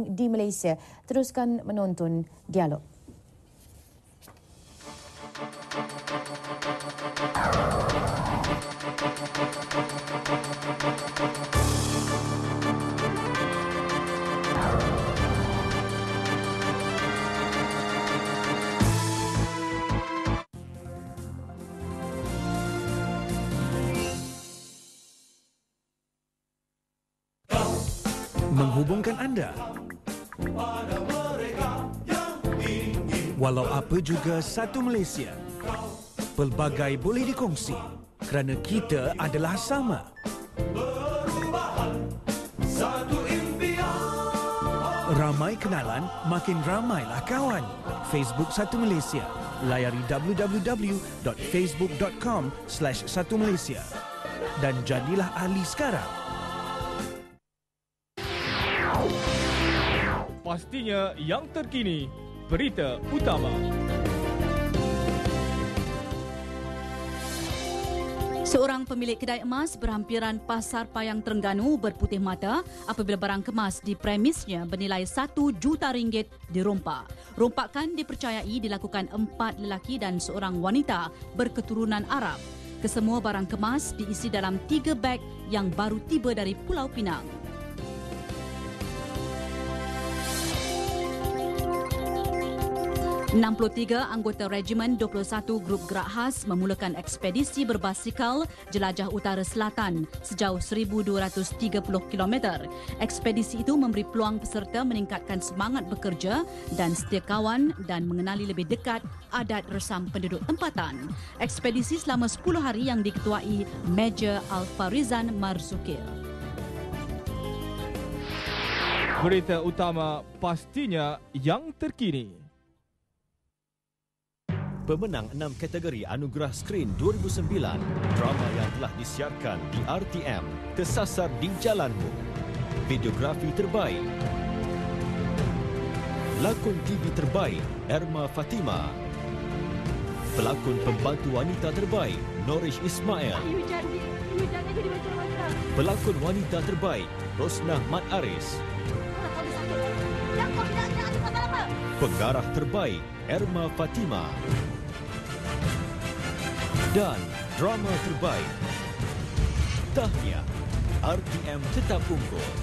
di Malaysia. Teruskan menonton dialog. menghubungkan anda. Walau apa juga satu Malaysia, pelbagai boleh dikongsi kerana kita adalah sama. Ramai kenalan, makin ramailah kawan. Facebook Satu Malaysia. Layari www.facebook.com slash Satu Malaysia. Dan jadilah ahli sekarang. Pastinya yang terkini. Berita utama. Seorang pemilik kedai emas berhampiran Pasar Payang Terengganu berputih mata apabila barang kemas di premisnya bernilai 1 juta ringgit dirompak. Rompakan dipercayai dilakukan empat lelaki dan seorang wanita berketurunan Arab. Kesemua barang kemas diisi dalam tiga beg yang baru tiba dari Pulau Pinang. 63 anggota Regimen 21 Grup Gerak Khas memulakan ekspedisi berbasikal jelajah utara selatan sejauh 1230 km. Ekspedisi itu memberi peluang peserta meningkatkan semangat bekerja dan setia kawan dan mengenali lebih dekat adat resam penduduk tempatan. Ekspedisi selama 10 hari yang diketuai Major Alfarizan Marzukir. Berita utama pastinya yang terkini pemenang enam kategori Anugerah Skrin 2009, drama yang telah disiarkan di RTM, Kesasar di Jalanmu, videografi terbaik, lakon TV terbaik, Erma Fatima, pelakon pembantu wanita terbaik, Norish Ismail, pelakon wanita terbaik, Rosnah Mat Aris, Pengarah terbaik Erma Fatima dan drama terbaik. Tahniah, RTM tetap unggul.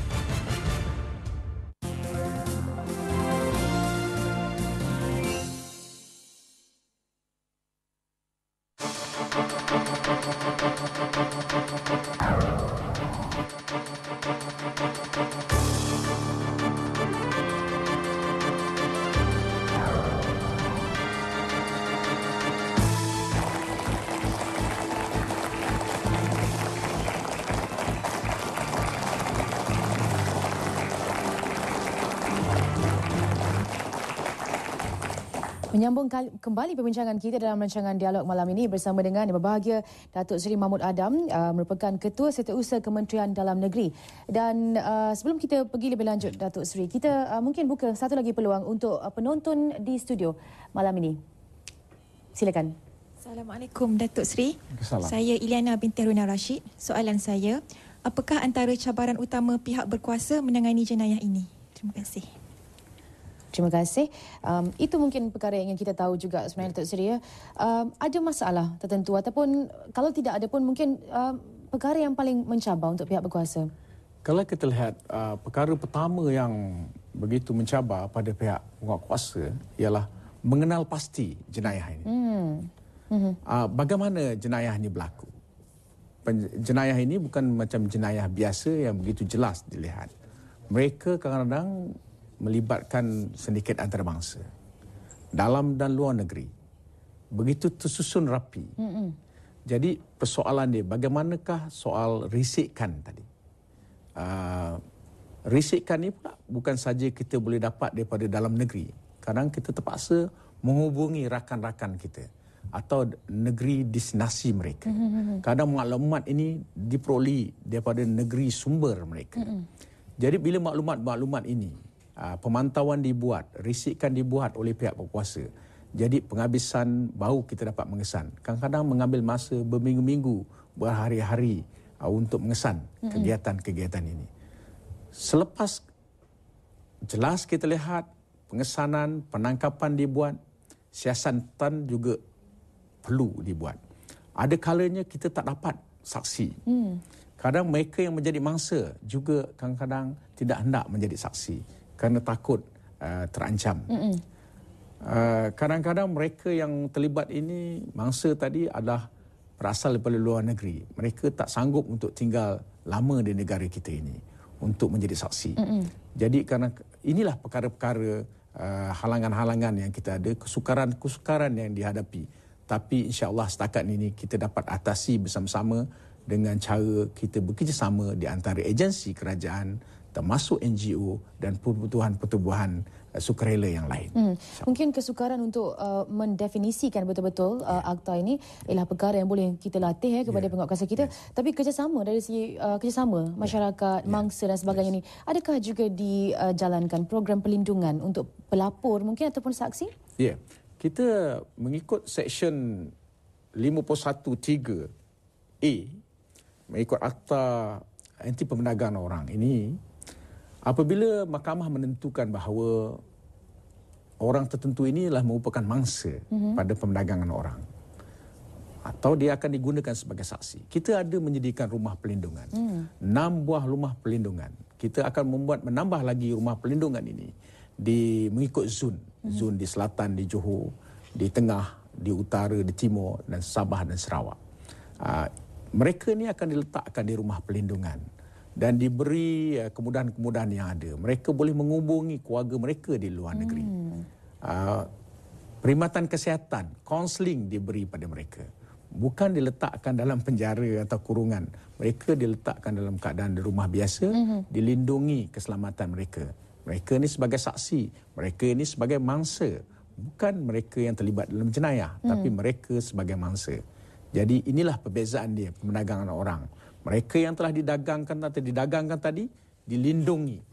Menyambung kembali perbincangan kita dalam rancangan dialog malam ini bersama dengan yang berbahagia Datuk Seri Mahmud Adam uh, merupakan Ketua Setiausaha Kementerian Dalam Negeri. Dan uh, sebelum kita pergi lebih lanjut Datuk Seri, kita uh, mungkin buka satu lagi peluang untuk uh, penonton di studio malam ini. Silakan. Assalamualaikum Datuk Seri. Saya Iliana binti Haruna Rashid. Soalan saya, apakah antara cabaran utama pihak berkuasa menangani jenayah ini? Terima kasih. Terima kasih. Um, itu mungkin perkara yang ingin kita tahu juga sebenarnya Datuk Seri. Ya. Um, ada masalah tertentu ataupun kalau tidak ada pun mungkin um, perkara yang paling mencabar untuk pihak berkuasa. Kalau kita lihat uh, perkara pertama yang begitu mencabar pada pihak berkuasa ialah mengenal pasti jenayah ini. Hmm. Hmm. Uh, bagaimana jenayah ini berlaku? Jenayah ini bukan macam jenayah biasa yang begitu jelas dilihat. Mereka kadang-kadang melibatkan sedikit antarabangsa dalam dan luar negeri begitu tersusun rapi mm-hmm. jadi persoalan dia bagaimanakah soal risikan tadi uh, risikan ni pula bukan saja kita boleh dapat daripada dalam negeri kadang kita terpaksa menghubungi rakan-rakan kita atau negeri destinasi mereka mm-hmm. kadang maklumat ini diperoleh daripada negeri sumber mereka mm-hmm. jadi bila maklumat-maklumat ini pemantauan dibuat, risikan dibuat oleh pihak berkuasa. Jadi penghabisan baru kita dapat mengesan. Kadang-kadang mengambil masa berminggu-minggu, berhari-hari uh, untuk mengesan kegiatan-kegiatan ini. Selepas jelas kita lihat pengesanan, penangkapan dibuat, siasatan juga perlu dibuat. Ada kalanya kita tak dapat saksi. Hmm. Kadang mereka yang menjadi mangsa juga kadang-kadang tidak hendak menjadi saksi kerana takut uh, terancam. Hmm. Uh, kadang-kadang mereka yang terlibat ini mangsa tadi adalah berasal daripada luar negeri. Mereka tak sanggup untuk tinggal lama di negara kita ini untuk menjadi saksi. Mm-hmm. Jadi kerana inilah perkara-perkara uh, halangan-halangan yang kita ada, kesukaran-kesukaran yang dihadapi. Tapi insya-Allah setakat ini kita dapat atasi bersama-sama dengan cara kita bekerjasama di antara agensi kerajaan termasuk NGO dan pertubuhan-pertubuhan uh, sukarela yang lain. Hmm. Mungkin kesukaran untuk uh, mendefinisikan betul-betul uh, yeah. akta ini ialah perkara yang boleh kita latih eh, kepada yeah. penguatkuasa kita. Yeah. Tapi kerjasama dari segi uh, kerjasama ya. masyarakat, yeah. mangsa dan sebagainya yes. ini, adakah juga dijalankan program perlindungan untuk pelapor mungkin ataupun saksi? Ya, yeah. kita mengikut seksyen 513A mengikut akta anti pemendagangan orang ini apabila mahkamah menentukan bahawa orang tertentu ini adalah merupakan mangsa mm-hmm. pada pemendagangan orang atau dia akan digunakan sebagai saksi kita ada menyediakan rumah perlindungan mm. enam buah rumah perlindungan kita akan membuat menambah lagi rumah perlindungan ini di mengikut zon mm-hmm. zon di selatan di Johor di tengah di utara di timur dan Sabah dan Sarawak uh, mereka ni akan diletakkan di rumah perlindungan dan diberi uh, kemudahan-kemudahan yang ada. Mereka boleh menghubungi keluarga mereka di luar negeri. Hmm. Uh, perkhidmatan kesihatan, kaunseling diberi pada mereka. Bukan diletakkan dalam penjara atau kurungan. Mereka diletakkan dalam keadaan di rumah biasa, hmm. dilindungi keselamatan mereka. Mereka ini sebagai saksi, mereka ini sebagai mangsa. Bukan mereka yang terlibat dalam jenayah, hmm. tapi mereka sebagai mangsa. Jadi inilah perbezaan dia perdagangan orang. Mereka yang telah didagangkan atau didagangkan tadi dilindungi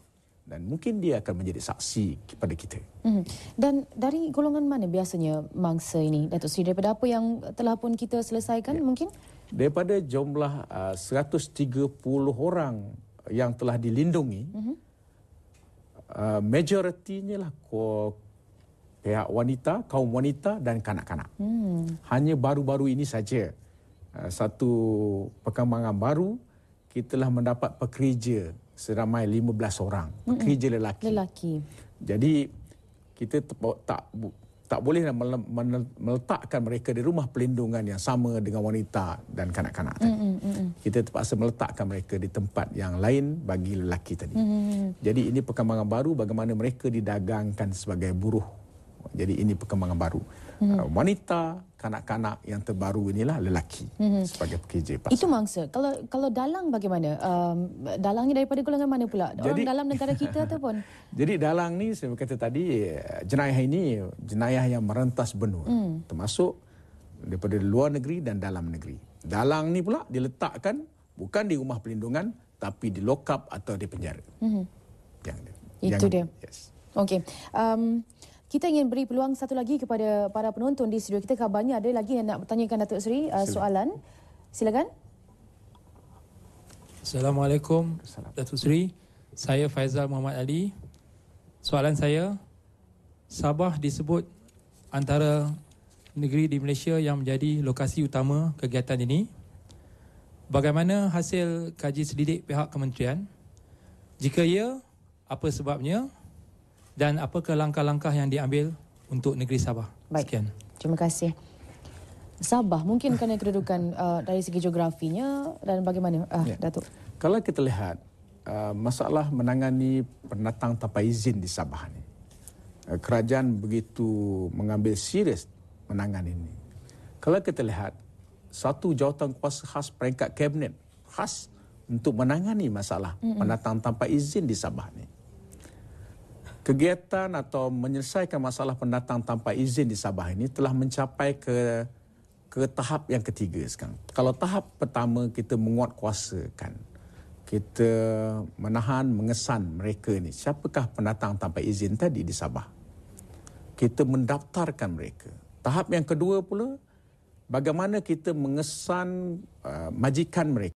dan mungkin dia akan menjadi saksi kepada kita. Hmm. Dan dari golongan mana biasanya mangsa ini Datuk Seri daripada apa yang telah pun kita selesaikan ya. mungkin? Daripada jumlah uh, 130 orang yang telah dilindungi, hmm. uh, majoritinya lah pihak wanita, kaum wanita dan kanak-kanak. Hmm. Hanya baru-baru ini saja satu perkembangan baru kita telah mendapat pekerja seramai 15 orang, pekerja lelaki. Lelaki. Jadi kita tak tak boleh meletakkan mereka di rumah pelindungan yang sama dengan wanita dan kanak-kanak tadi. Mm, mm, mm. Kita terpaksa meletakkan mereka di tempat yang lain bagi lelaki tadi. Mm. Jadi ini perkembangan baru bagaimana mereka didagangkan sebagai buruh jadi ini perkembangan baru. Hmm. Uh, wanita, kanak-kanak yang terbaru inilah lelaki hmm. sebagai pekerja pasar. Itu mangsa. Kalau kalau dalang bagaimana? Um, dalangnya daripada golongan mana pula? Orang jadi, dalam negara kita ataupun? Jadi dalang ni saya kata tadi jenayah ini jenayah yang merentas benua. Hmm. Termasuk daripada luar negeri dan dalam negeri. Dalang ni pula diletakkan bukan di rumah perlindungan tapi di lokap atau di penjara. Hmm. Yang, Itu yang, dia. Yes. Okey. Um, kita ingin beri peluang satu lagi kepada para penonton di studio kita. Kabarnya ada lagi yang nak bertanyakan Datuk Seri uh, soalan. Silakan. Assalamualaikum Datuk Seri. Saya Faizal Muhammad Ali. Soalan saya, Sabah disebut antara negeri di Malaysia yang menjadi lokasi utama kegiatan ini. Bagaimana hasil kaji selidik pihak kementerian? Jika ya, apa sebabnya? Dan apakah langkah-langkah yang diambil untuk negeri Sabah. Baik. Sekian. Terima kasih. Sabah mungkin kerana kedudukan uh, dari segi geografinya dan bagaimana uh, ya. Datuk? Kalau kita lihat uh, masalah menangani pendatang tanpa izin di Sabah ini. Uh, kerajaan begitu mengambil serius menangani ini. Kalau kita lihat satu jawatan kuasa khas peringkat kabinet khas untuk menangani masalah mm-hmm. pendatang tanpa izin di Sabah ini kegiatan atau menyelesaikan masalah pendatang tanpa izin di Sabah ini telah mencapai ke ke tahap yang ketiga sekarang. Kalau tahap pertama kita menguat kuasakan, kita menahan, mengesan mereka ini. Siapakah pendatang tanpa izin tadi di Sabah? Kita mendaftarkan mereka. Tahap yang kedua pula, bagaimana kita mengesan uh, majikan mereka.